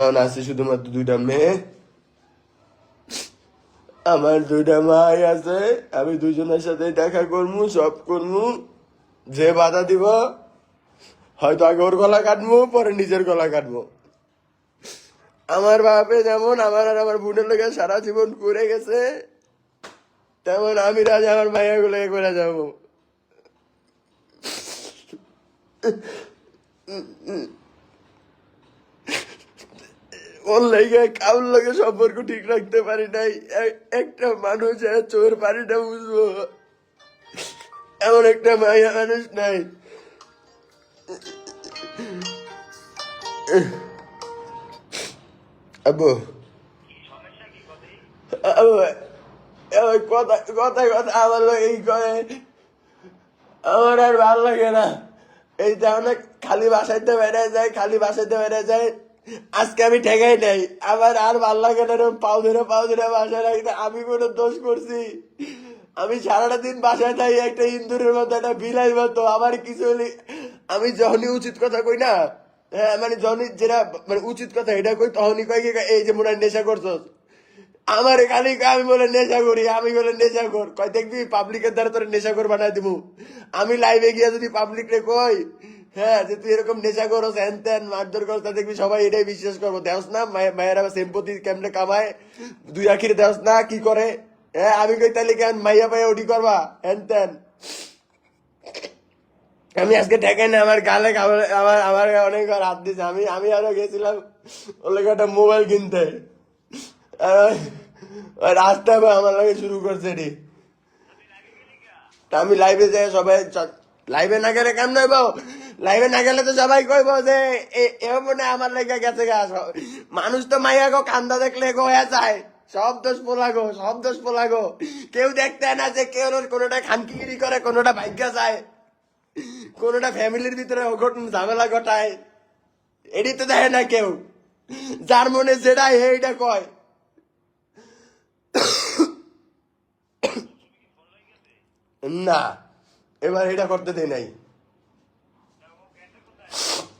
এখন আছে শুধুমাত্র দুইটা মেয়ে। আমার দুইটা মাই আছে, আমি দুজনের সাথে দেখা করব সব করব যে বাধা দিব, হয়তো আগে ওর গলা কাটবো পরে নিজের গলা কাটবো আমার বাপে যেমন আমার আর আমার বোনের লোকের সারা জীবন করে গেছে, তেমন আমি রাজা আমার মাইয়া গুলো করে যাব। ওর লেগে কাউর লগে সম্পর্ক ঠিক রাখতে পারি নাই। একটা মানুষ চোর পারি না বুঝব। এমন একটা মাইয়া মানুষ নাই। আবু কথা কথা কথা আমার লোক এই করে। আমার আর ভালো লাগে না। এই তেমন খালি বাসাইতে বেড়ে যায়, খালি বাসাইতে বেড়ে যায়। আজকে আমি ঠেকাই নাই। আমার আর ভালো লাগে পাও ধরে পাও ধরে বাসায় রাখতে। আমি কোনো দোষ করছি। আমি সারাটা দিন বাসায় থাকি, একটা ইন্দুরের মতো, একটা বিলাই মতো। আমার কিছু হলে আমি যখনই উচিত কথা কই না হ্যাঁ মানে যখনই যেটা মানে উচিত কথা এটা কই, তখনই কই কি এই যে মোটা নেশা করছস। আমার এখানে কয়, আমি বলে নেশা করি, আমি বলে নেশা কর। কয়, দেখবি পাবলিকের দ্বারা তোর নেশা কর বানাই দিব। আমি লাইভে গিয়ে যদি পাবলিক রে কই হ্যাঁ যে তুই এরকম নেশা করস, হ্যান ত্যান, মারধর করস, তা দেখবি সবাই এটাই বিশ্বাস করব। দেওস না, মায়ে- মায়েরা সেম্পতি কেমনে কামায়, দুই আখিরে দেওস না, কি করে? হ্যাঁ আমি কই তাহলে কেন মাইয়া পাইয়া ওটি করবা? হ্যান ত্যান। আমি আজকে ঠেকাই না, আমার গালে আমার আমার অনেক হাত দিছে। আমি আমি আরও গেছিলাম, ওর একটা মোবাইল কিনতে। রাস্তায় আমার লাগে শুরু করছে তা আমি লাইভে যাই, সবাই লাইভে না গেলে কেমন হইব? লাইভে না গেলে তো সবাই কইব যে, এ- এ মনে আমার লেগে গেছে গা। মানুষ তো মাইয়া গো, কান্দা দেখলে গো, হয়ে যায় সব দোষ পোলাগো সব দোষ পোলাগো কেউ দেখতে না যে কেউ কোনোটা খানকিগিরি করে, কোনোটা ভাগ্য যায় কোনোটা ফ্যামিলির ভিতরে অঘটন, ঝামেলা ঘটায়। এটি তো দেখে না কেউ। যার মনে যেটা এইটা কয়। না। এবার এটা করতে দেয় নাই।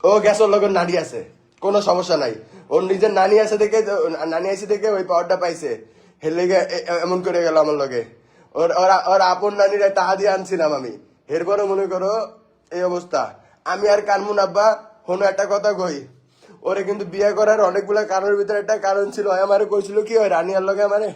ও গ্যাসের লগের নানি আছে, কোনো সমস্যা নাই। ওর নিজের নানি আছে দেখে, নানি আছে দেখে ওই পাওয়ারটা পাইছে। হেলে এমন করে গেল আমার লগে। ওর ওর ওর আপন নানিরা টাহা দিয়ে আনছিলাম আমি। এরপরে মনে করো এই অবস্থা। আমি আর কানমুন আব্বা হনো একটা কথা কই। ওরে কিন্তু বিয়ে করার অনেকগুলো কারণের ভিতরে একটা কারণ ছিল। আমারে কইছিল কি, ওই রানিয়ার লগে আমারে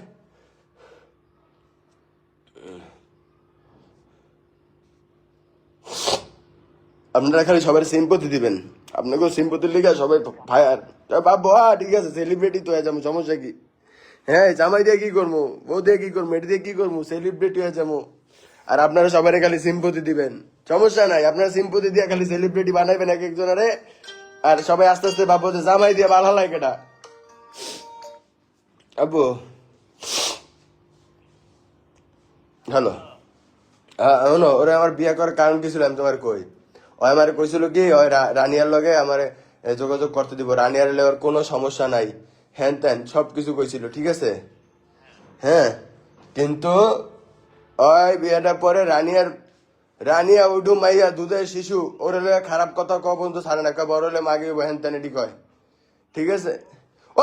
আপনারা খালি সবাই সিম্পতি দিবেন। আপনাকেও সিম্পতির লিগে সবাই ফায়ার ভাববো হ্যাঁ ঠিক আছে সেলিব্রিটি তো হয়ে সমস্যা কি? হ্যাঁ জামাই দিয়ে কি করব, বউ দিয়ে কি করব এটি দিয়ে কি করব সেলিব্রিটি হয়ে যাব। আর আপনারা সবাই খালি সিম্পতি দিবেন। সমস্যা নাই, আপনারা সিম্পতি দিয়ে খালি সেলিব্রিটি বানাইবেন এক একজনারে। আর সবাই আস্তে আস্তে ভাববো যে জামাই দিয়ে ভালো লাগে এটা আব্বু। হ্যালো। শোনো, ওরে আমার বিয়ে করার কারণ কি ছিল আমি তোমার কই? ও আমার কইছিল কি, ওই রানিয়ার লগে আমার যোগাযোগ করতে দিব। রানিয়ার লগে কোনো সমস্যা নাই। হ্যান ত্যান সব কিছু কইছিল, ঠিক আছে? হ্যাঁ? কিন্তু ওই বিয়েটার পরে রানিয়ার, রানিয়া উডু মাইয়া দুধের শিশু, ওর লগে খারাপ কথা ক পর্যন্ত ছাড়ে না। কয় বড় হলে মাগে হ্যান ত্যান এটি কয় ঠিক আছে? ও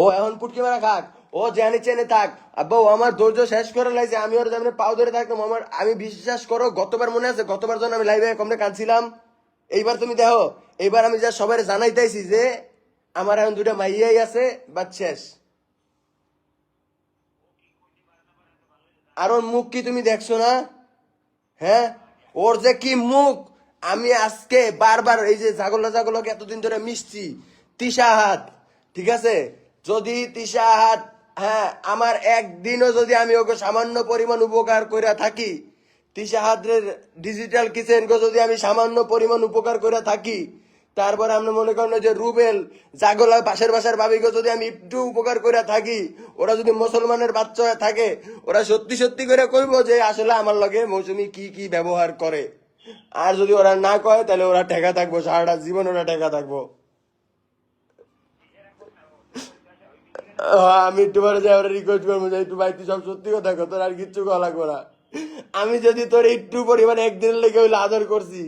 ও, এখন পুটকি মারা খাক। ও জানি চেনে থাক। আব্বা, ও আমার ধৈর্য শেষ করে লাইছে, আমি ওর যেমন পাও ধরে থাকতাম। আমার, আমি বিশ্বাস করো, গতবার মনে আছে, গতবার যখন আমি লাইভে কমনে কাঁদছিলাম, এইবার তুমি দেখো, এইবার আমি যা সবাই জানাইতেছি যে আমার এখন দুটা মাইয়াই আছে, বাদ শেষ। আর ওর মুখ কি তুমি দেখছ না? হ্যাঁ? ওর যে কি মুখ? আমি আজকে বারবার এই যে ছাগল ছাগলকে এতদিন ধরে মিশছি তিসা হাত, ঠিক আছে? যদি তিসা হাত হ্যাঁ আমার একদিনও যদি আমি ওকে সামান্য পরিমাণ উপকার করে থাকি তিসা হাতের ডিজিটাল কিচেন যদি আমি সামান্য পরিমাণ উপকার করে থাকি, তারপর আমরা মনে করেন যে রুবেল জাগলা পাশের বাসার ভাবিকে যদি আমি একটু উপকার করে থাকি, ওরা যদি মুসলমানের বাচ্চা থাকে, ওরা সত্যি সত্যি করে কইব যে আসলে আমার লগে মৌসুমি কি কি ব্যবহার করে। আর যদি ওরা না কয়, তাহলে ওরা ঠেকা থাকব, সারাটা জীবন ওরা ঠেকা থাকব। আমি একটু পরে যাই, ওরা রিকোয়েস্ট করব যে একটু ভাই তুই সব সত্যি কথা তোর আর কিচ্ছু কলা করা আমি যদি তোর একটু পরিমাণে একদিন লেগে হইলে আদর করছি,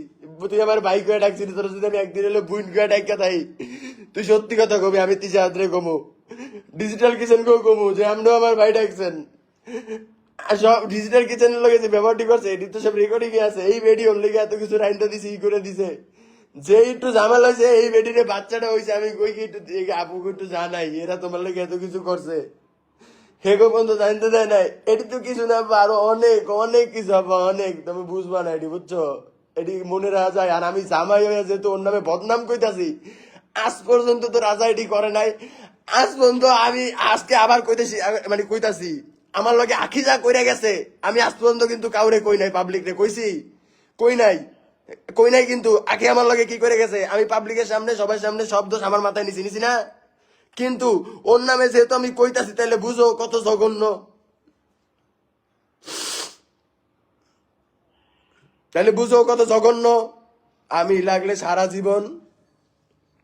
তুই আমার ভাই করে ডাকছিলি, তোর যদি আমি একদিন হলে বুইন করে ডাকা তাই তুই সত্যি কথা কবি, আমি তিসা হাতরে কমো ডিজিটাল কিচেন কেউ কমু যে আমরাও আমার ভাই ডাকছেন। সব ডিজিটাল কিচেনের লগে যে ব্যবহারটি করছে, এটি তো সব রেকর্ডিং আছে, এই ভিডিওর লেগে এত কিছু রাইনটা দিছে, ই করে দিছে। যে একটু ঝামেলা হয়েছে, এই বেডিরে বাচ্চাটা হয়েছে, আমি কই কি একটু আপুকে একটু জানাই, এরা তোমার লেগে এত কিছু করছে। হেগো পর্যন্ত জানতে দেয় নাই, এটি তো কিছু না, আরও অনেক অনেক কিছু হবে, অনেক, তুমি বুঝবা না এটি, বুঝছ? এটি মনে রাখা যায়, আর আমি জামাই হয়ে যেহেতু ওর নামে বদনাম কইতাছি, আজ পর্যন্ত তো রাজা এটি করে নাই, আজ পর্যন্ত আমি আজকে আবার কইতেছি মানে কইতাছি, আমার লগে আখি যা কইরা গেছে, আমি আজ পর্যন্ত কিন্তু কাউরে কই নাই পাবলিক রে কইছি, কই নাই। কই নাই কিন্তু আখি আমার লগে কি করে গেছে? আমি পাবলিকের সামনে, সবার সামনে সব দোষ আমার মাথায় নিছি নিছি না? কিন্তু ওর নামে যেহেতু আমি কইতাছি তাহলে বুঝো কত জঘন্য। তাহলে বুঝো কত জঘন্য। আমি লাগলে সারা জীবন,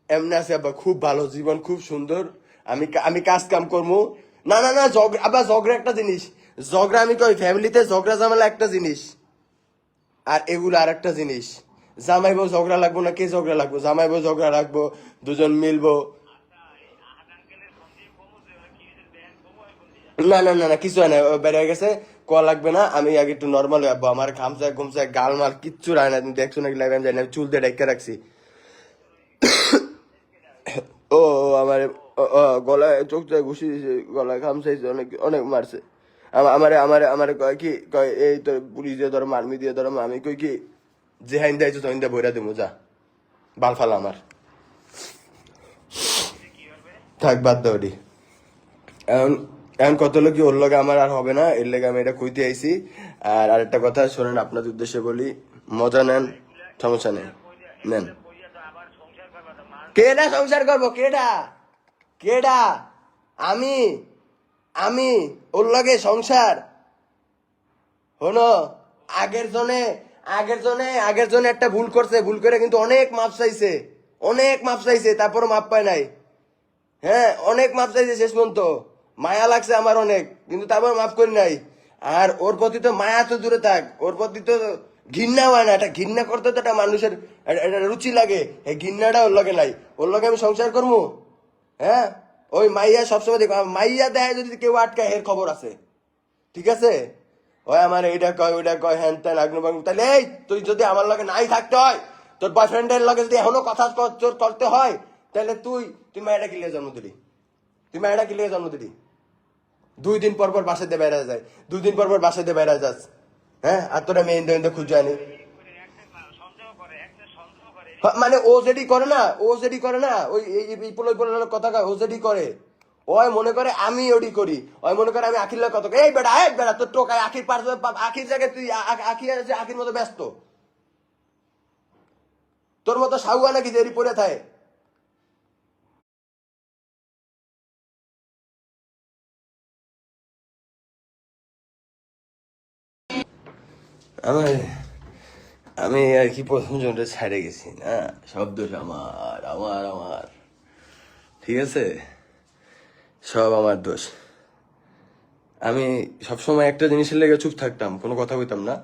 এমনি আছে আবার খুব ভালো জীবন, খুব সুন্দর। আমি আমি কাজ কাম করব। না না না ঝগড়া আবার ঝগড়া একটা জিনিস। ঝগড়া আমি কই ফ্যামিলিতে ঝগড়া ঝামেলা একটা জিনিস। আর এগুলো আর একটা জিনিস। জামাই বউ ঝগড়া লাগবো না? কে ঝগড়া লাগবো? জামাই বউ ঝগড়া লাগবো, দুজন মিলবো। না না না কিছু হয় না বেড়ে গেছে, কোয়া লাগবে না, আমি আগে একটু নর্মাল হয়ে আমার খামসা ঘুমসা গাল মাল কিচ্ছু রায় না, তুমি দেখছ নাকি লাইভ আমি জানি আমি চুল দিয়ে ডাইকা রাখছি। ও আমার গলায় চোখ চোখ ঘুষি দিয়েছে গলায় খামসাইছে অনেক অনেক মারছে। আমারে আমারে আমারে কয় কি, কয়, এই তোর পুলিশ দিয়ে ধরো মারমি দিয়ে ধরো, আমি কই কি, যে হাইন দেয় তহিন দিয়ে বইরা দিমু, যা। বাল ফালা আমার। থাক, বাদ দাও ওটি এখন এখন কত লোক কি ওর লগে আমার আর হবে না? এর লেগে আমি এটা কইতে আইছি। আর আরেকটা কথা, শোনেন আপনার উদ্দেশ্যে বলি, মজা নেন, সমস্যা নেই। নেন। কেডা সংসার করব? কেডা? কেডা? আমি আমি, ওর লগে সংসার। হনো আগের জনে আগের জনে আগের জনে একটা ভুল করছে, ভুল করে কিন্তু অনেক মাপ চাইছে। অনেক মাপ চাইছে, তারপরও মাপ পায় নাই। হ্যাঁ অনেক মাপ চাইছে শেষ পর্যন্ত। মায়া লাগছে আমার অনেক, কিন্তু তারপর মাফ করি নাই। আর ওর প্রতি তো মায়া তো দূরে থাক, ওর প্রতি তো ঘৃণা হয় না। এটা ঘৃণা করতে তো একটা মানুষের রুচি লাগে। এই ঘৃণাটা ওর লগে নাই। ওর লগে আমি সংসার করব? হ্যাঁ? ওই মাইয়া সবসময় দেখো, মাইয়া দেয় যদি কেউ আটকায়, এর খবর আছে। ঠিক আছে? ওই আমার এইটা কয় ওইটা কয়, হ্যান ত্যান, আগ্নু বাগ্নু তাহলে এই, তুই যদি আমার লগে নাই থাকতে হয়, তোর বয়ফ্রেন্ডের লগে যদি এখনও কথা তোর করতে হয় তাহলে তুই তুই মায়েরা কিলে জন্ম দিলি? তুই মায়েরা কিলে জন্ম দিলি? দুই দিন পর পর বাসাতে বেড়া যায়। দুই দিন পর পর বাসাতে বেড়া যাস। হ্যাঁ? আর তোরা মেয়ে খুঁজে আনি। মানে ও যেটি করে না ও যেটি করে না, ওই এই কথা ও যেটি করে। ওই মনে করে আমি ওডি করি, ওই মনে করে আমি আখির কত এই বেটা এই বেটা, তোর টোকায় আখির পার আখির জায়গায় তুই আখি আছে, আখির মতো ব্যস্ত। তোর মতো সাউয়া নাকি দেরি পড়ে থাকে? আমার আমি আর কি প্রথম জনটা ছাড়ে গেছি, না? দোষ আমার আমার আমার। ঠিক আছে? সব আমার দোষ। আমি সবসময় একটা জিনিসের লেগে চুপ থাকতাম, কোনো কথা কইতাম না।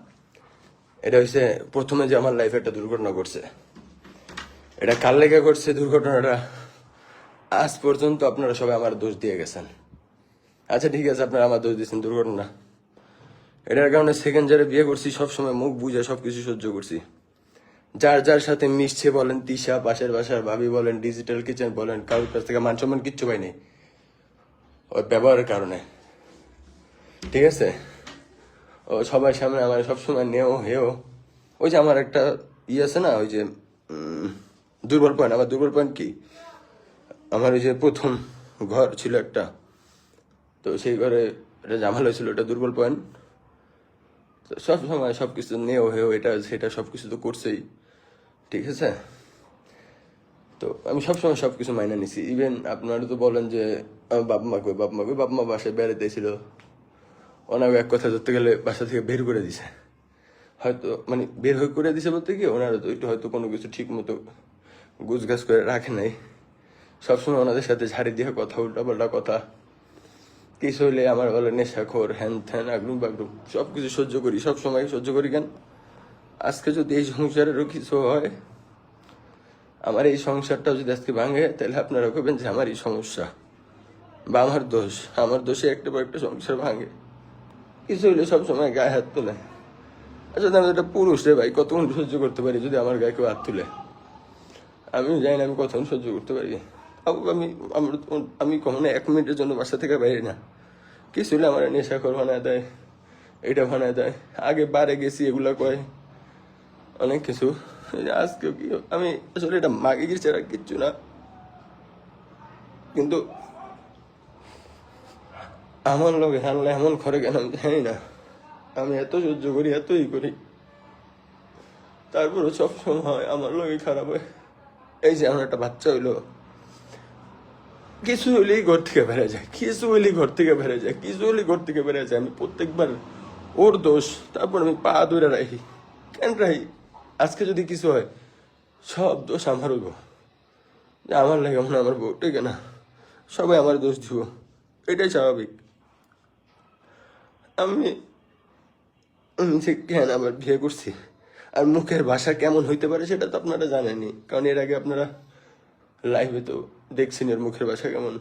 এটা হচ্ছে প্রথমে যে আমার লাইফে একটা দুর্ঘটনা ঘটছে। এটা কার লেগে ঘটছে দুর্ঘটনাটা? আজ পর্যন্ত আপনারা সবাই আমার দোষ দিয়ে গেছেন। আচ্ছা ঠিক আছে, আপনারা আমার দোষ দিয়েছেন দুর্ঘটনা। এটার কারণে সেকেন্ড যারা বিয়ে করছি, সবসময় মুখ বুঝে সবকিছু সহ্য করছি। যার যার সাথে মিশছে বলেন, তিশা, পাশের বাসার ভাবি বলেন ডিজিটাল কিচেন বলেন, কারোর কাছ থেকে মান সম্মান কিচ্ছু পাইনি। ওই ব্যবহারের কারণে। ঠিক আছে? ও সবার সামনে আমার সবসময় নেও, হেও। ওই যে আমার একটা ই আছে না, ওই যে দুর্বল পয়েন্ট আমার দুর্বল পয়েন্ট কি? আমার ওই যে প্রথম ঘর ছিল একটা। তো সেই ঘরে একটা জামাল হয়েছিল এটা দুর্বল পয়েন্ট সব সময় সব কিছু নেও হেও, এটা, সেটা সব কিছু তো করছেই। ঠিক আছে? তো আমি সবসময় সব কিছু মাইনা নিছি। ইভেন আপনারা তো বলেন যে বাপ মা কই বাপ মা কই বাপ মা বাসায় বেড়াতে ছিল ওনাকে এক কথা ধরতে গেলে বাসা থেকে বের করে দিছে। হয়তো মানে বের হয়ে করে দিছে বলতে কি, ওনারা তো একটু হয়তো কোনো কিছু ঠিক মতো গুছগাছ করে রাখে নাই। সবসময় ওনাদের সাথে ঝাড়ি দিয়ে কথা উল্টা পাল্টা কথা। কিছু হইলে আমার বলে, নেশাখোর, হ্যান ত্যান, আগ্রুম বাগরুম সব কিছু সহ্য করি সব সময় সহ্য করি কেন? আজকে যদি এই সংসারেরও কিছু হয়, আমার এই সংসারটাও যদি আজকে ভাঙে, তাহলে আপনারা কবেন যে আমার এই সমস্যা বা আমার দোষ। আমার দোষে একটা পর একটা সংসার ভাঙে। কিছু হইলে সবসময় গায়ে হাত তোলে। আচ্ছা আমি একটা পুরুষ রে ভাই, কতক্ষণ সহ্য করতে পারি যদি আমার গায়ে কেউ হাত তুলে? আমি জানি না আমি কতক্ষণ সহ্য করতে পারি। আমি আমি কখনো এক মিনিটের জন্য বাসা থেকে বাইরে না। কিছু হলে আমার নেশাখর বানায় দেয়, এটা বানায় দেয়। আগে বারে গেছি, এগুলা কয়। অনেক কিছু। আজকে কি, আমি আসলে এটা মাগে গেছি আর কিচ্ছু না। কিন্তু আমার লোকে হানলে এমন ঘরে কেন, আমি জানি না। আমি এত সহ্য করি, এতই করি। তারপরে সবসময় আমার লোকে খারাপ হয়। এই যে আমার একটা বাচ্চা হইল। কিছু হলেই ঘর থেকে বেড়ে যায়, কিছু হলেই ঘর থেকে বেড়ে যায়, কিছু হলেই ঘর থেকে বেড়ে যায়। আমি প্রত্যেকবার ওর দোষ, তারপর আমি পা ধরে রাখি। কেন রাখি? আজকে যদি কিছু হয়, সব দোষ আমার হইব। আমার লাগে মনে আমার আমার বউটাকে না। সবাই আমার দোষ দিব। এটাই স্বাভাবিক। আমি আমি যে কেন আবার বিয়ে করছি? আর মুখের ভাষা কেমন হইতে পারে সেটা তো আপনারা জানেনই। কারণ এর আগে আপনারা লাইভে তো দেখছেন এর মুখের ভাষা কেমন।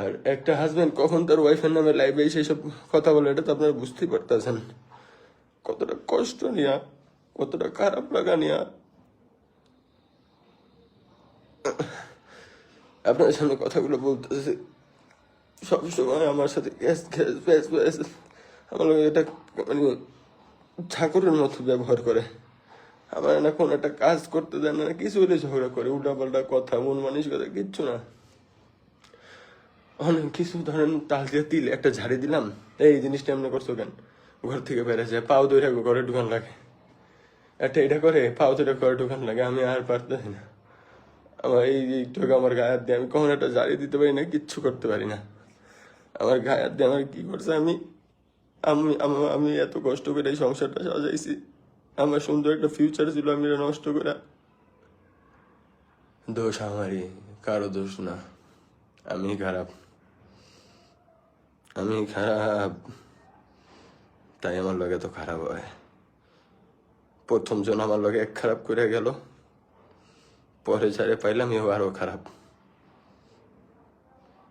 আর একটা হাজব্যান্ড কখন তার ওয়াইফের নামে লাইভে এসে সব কথা বলে, এটা তো আপনারা বুঝতেই পারতেছেন। কতটা কষ্ট নিয়া, কতটা খারাপ লাগা নিয়া। আপনার সামনে কথাগুলো বলতেছে। সবসময় আমার সাথে গ্যাস গ্যাস আমার এটা মানে ঠাকুরের মতো ব্যবহার করে। আমার না কোনো একটা কাজ করতে দেয় না, কিছু হলে ঝগড়া করে উল্টা পাল্টা কথা, মন মানিস কথা, কিচ্ছু না। অনেক কিছু ধরেন তাল দিয়ে তিল, একটা ঝাড়ি দিলাম, এই জিনিসটা এমনি করছ কেন? ঘর থেকে বেড়ে যায়, পাও দইরা ঘরে ঢুকান লাগে। একটা এটা করে, পাও দইরা ঘরে ঢুকান লাগে, আমি আর পারতেছি না। আমার এই একটু আমার গায়ে দিয়ে আমি কখন একটা ঝাড়ি দিতে পারি না, কিচ্ছু করতে পারি না। আমার গায়ে দিয়ে আমার কি করছে আমি আমি আমি এত কষ্ট করে এই সংসারটা সাজাইছি। আমার সুন্দর একটা ফিউচার ছিল, আমি এটা নষ্ট করে। দোষ আমারই, কারও দোষ না। আমি খারাপ। আমি খারাপ। তাই আমার লগে তো খারাপ হয়। প্রথম জন আমার লগে এক খারাপ করে গেল। পরে যারে পাইলাম, এও আরও খারাপ।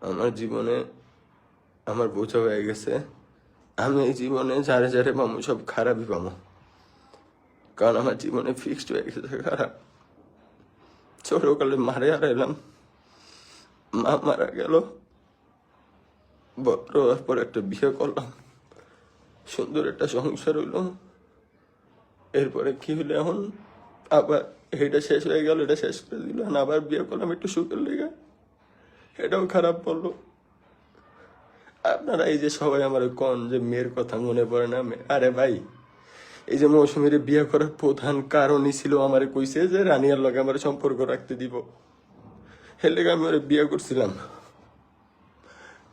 আমার জীবনে আমার বোঝা হয়ে গেছে, আমি এই জীবনে যারে যারে পাবো সব খারাপই পাবো কারণ আমার জীবনে ফিক্সড হয়ে গেছে, খারাপ। ছোটকালে মারে আর এলাম মা মারা গেল, বড় হওয়ার পর একটা বিয়ে করলাম, সুন্দর একটা সংসার হইল। এরপরে কি হলো এখন? আবার এটা শেষ হয়ে গেল, এটা শেষ করে দিল আবার বিয়ে করলাম একটু সুখের লেগে। এটাও খারাপ বলল। আপনারা এই যে সবাই আমার কন যে মেয়ের কথা মনে পড়ে না? আরে ভাই এই যে মৌসুমীর বিয়ে করার প্রধান কারণই ছিল আমার কইছে যে রানিয়ার লগে আমার সম্পর্ক রাখতে দিব। লেগে আমি ওরে বিয়ে করছিলাম।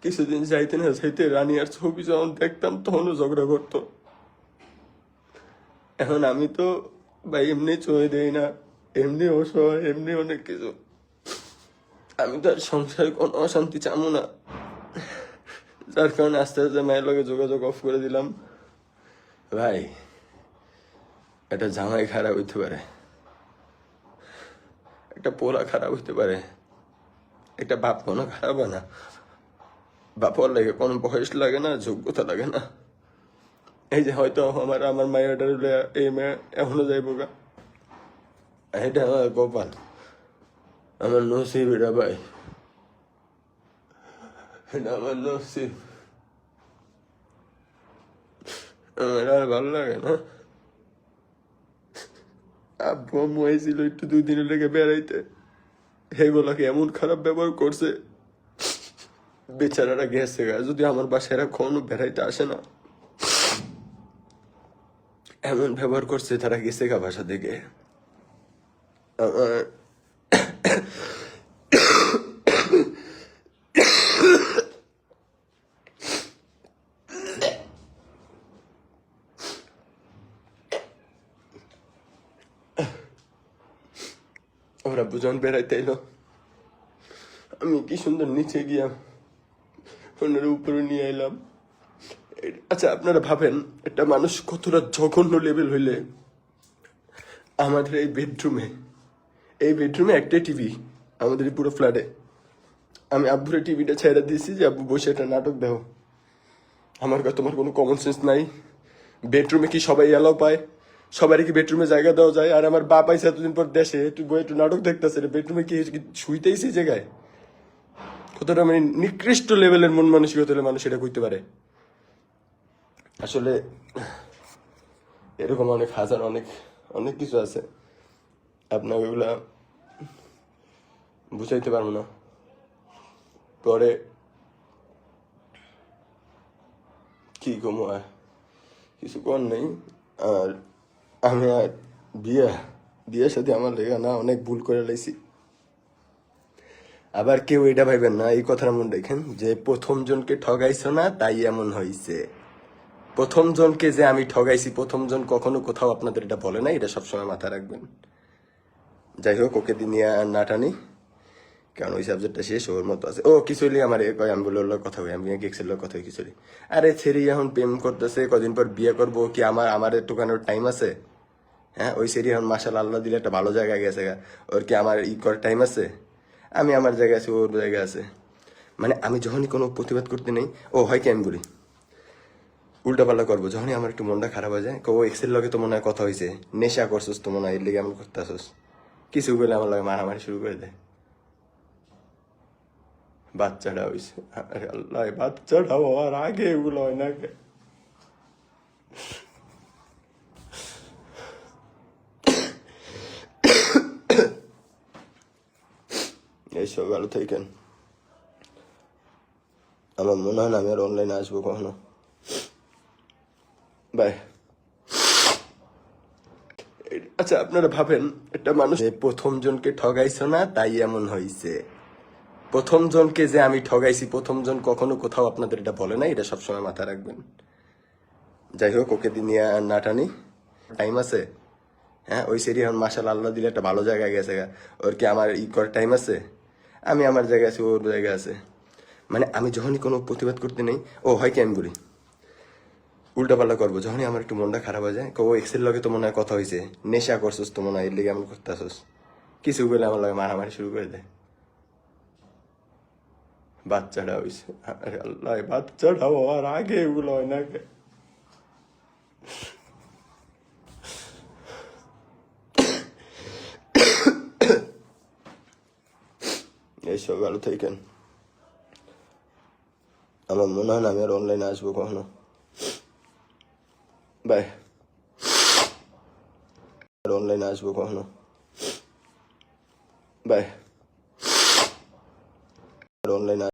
কিছুদিন যাইতে না যাইতে রানিয়ার ছবি যখন দেখতাম তখনও ঝগড়া করতো। এখন আমি তো ভাই এমনি চয়ে দেই না, এমনি অসহায়, এমনি অনেক কিছু। আমি তো আর সংসারে কোনো অশান্তি চামো না। যার কারণে আস্তে আস্তে মায়ের লগে যোগাযোগ অফ করে দিলাম। ভাই একটা জামাই খারাপ হইতে পারে। একটা পোলা খারাপ হইতে পারে। একটা বাপ কোনো খারাপ হয় না। বাপর লাগে কোনো বয়স লাগে না, যোগ্যতা লাগে না। এই যে হয়তো আমার আমার মায়ের এই মেয়ে এখনও যাইব গা। এটা আমার কপাল। আমার নসিব এটা ভাই। এটা আমার নসিব। আমার ভালো লাগে না। আব্বু, আম্মু আইছিল একটু দুই দিনের লেগে বেড়াইতে। এগুলাকে এমন খারাপ ব্যবহার করছে? বেচারারা গেছে যদি আমার বাসায় এরা কখনো বেড়াইতে আসে না। এমন ব্যবহার করছে তারা গেছে গা বাসা থেকে। আমার ওরা বুঝন বেড়াইতে এলো। আমি কি সুন্দর নিচে গিয়াম ওনার উপরে নিয়ে এলাম। আচ্ছা আপনারা ভাবেন, একটা মানুষ কতটা জঘন্য লেভেল হইলে আমাদের এই বেডরুমে এই বেডরুমে একটাই টিভি আমাদের এই পুরো ফ্ল্যাটে আমি আব্বুরে টিভিটা ছেড়ে দিয়েছি যে, আব্বু, বসে একটা নাটক দেখো। আমার কাছে তোমার কোনো কমন সেন্স নাই। বেডরুমে কি সবাই এলাও পায়? সবারই কি বেডরুমে জায়গা দেওয়া যায়। আর আমার বাপ আইসে এতদিন পর দেশে একটু বই একটু নাটক দেখতেছে বেডরুমে কি শুইতেই সেই জায়গায়। কতটা মানে নিকৃষ্ট লেভেলের মন মানসিকতা হলে মানুষ এটা করতে পারে। আসলে এরকম অনেক, হাজার অনেক অনেক কিছু আছে। আপনার ওইগুলা বুঝাইতে পারব না। পরে কি কমো আর? কিছু কর নেই। আর আমি আর বিয়ে, বিয়ের সাথে আমার লেগে না অনেক ভুল করে লাইছি। আবার কেউ এটা ভাইবেন না, এই কথাটা মনে দেখেন যে প্রথম জনকে ঠগাইছো না, তাই এমন হয়েছে প্রথম জনকে যে আমি ঠগাইছি, প্রথম জন কখনো কোথাও আপনাদের এটা বলে না এটা সবসময় মাথায় রাখবেন। যাই হোক, ওকে দিন আর না টানি, কারণ ওই সাবজেক্টটা শেষ, ওর মতো আছে। ও কিছু হইলে আমার কয়, আমি বলে ওর লগে কথা হই আমি লোক কথা হই কিছু হইলে। আরে ছেড়ি এখন প্রেম করতেছে, কদিন পর বিয়ে করব, কি আমার আমার একটুখানি টাইম আছে? হ্যাঁ ওই সেরি এখন মাসাল আল্লাহ দিলে একটা ভালো জায়গায় গেছে গা। ওর কি আমার ই করার টাইম আছে? আমি আমার জায়গায় আছি, ওর জায়গায় আছে। মানে আমি যখনই কোনো প্রতিবাদ করতে নেই, ও হয় কি আমি বলি? উল্টাপাল্টা করব। যখনই আমার একটু মনটা খারাপ হয়ে যায় ও এক্সের লগে তো মনে হয় কথা হয়েছে নেশা করছিস তো মনে হয়, এর লেগে আমি করতে করতেছিস কিছু বলে আমার লাগে মারামারি শুরু করে দেয় বাচ্চাটা হয়েছে আল্লাহ বাচ্চাটা হওয়ার আগে এগুলো হয় না এইসব ভালো থাকেন আমার মনে হয় না আমি আর অনলাইনে আসব কখনো বাই আচ্ছা আপনারা ভাবেন, একটা মানুষ প্রথম জনকে ঠগাইছো না, তাই এমন হয়েছে প্রথম জনকে যে আমি ঠগাইছি, প্রথম জন কখনো কোথাও আপনাদের এটা বলে না এটা সবসময় মাথায় রাখবেন। যাই হোক, ওকে দিন নিয়ে আর না টানি। টাইম আছে। হ্যাঁ ওই সেরি এখন মাসাল আল্লাহ দিলে একটা ভালো জায়গায় গেছে ওর কি আমার ই করার টাইম আছে? আমি আমার জায়গায় আছি ওর জায়গায় আছে। মানে আমি যখনই কোনো প্রতিবাদ করতে নেই, ও হয় কি আমি বলি? উল্টাপাল্টা করব। যখনই আমার একটু মনটা খারাপ হয়ে যায় ও এক্সের লগে তো মনে হয় কথা হয়েছে নেশা করছিস তো মনে হয়, এর লেগে এমন করতেছিস। কিছু বলে আমার লগে মারামারি শুরু করে দেয়। বাচ্চাটা হয়েছে আল্লাহ বাচ্চাটা হওয়ার আগে এগুলো হয় না কে? এইসব ভালো থাকেন আমার মনে হয় না আমি আর অনলাইনে আসব কখনো বাই আর অনলাইনে আসব কখনো বাই আর অনলাইনে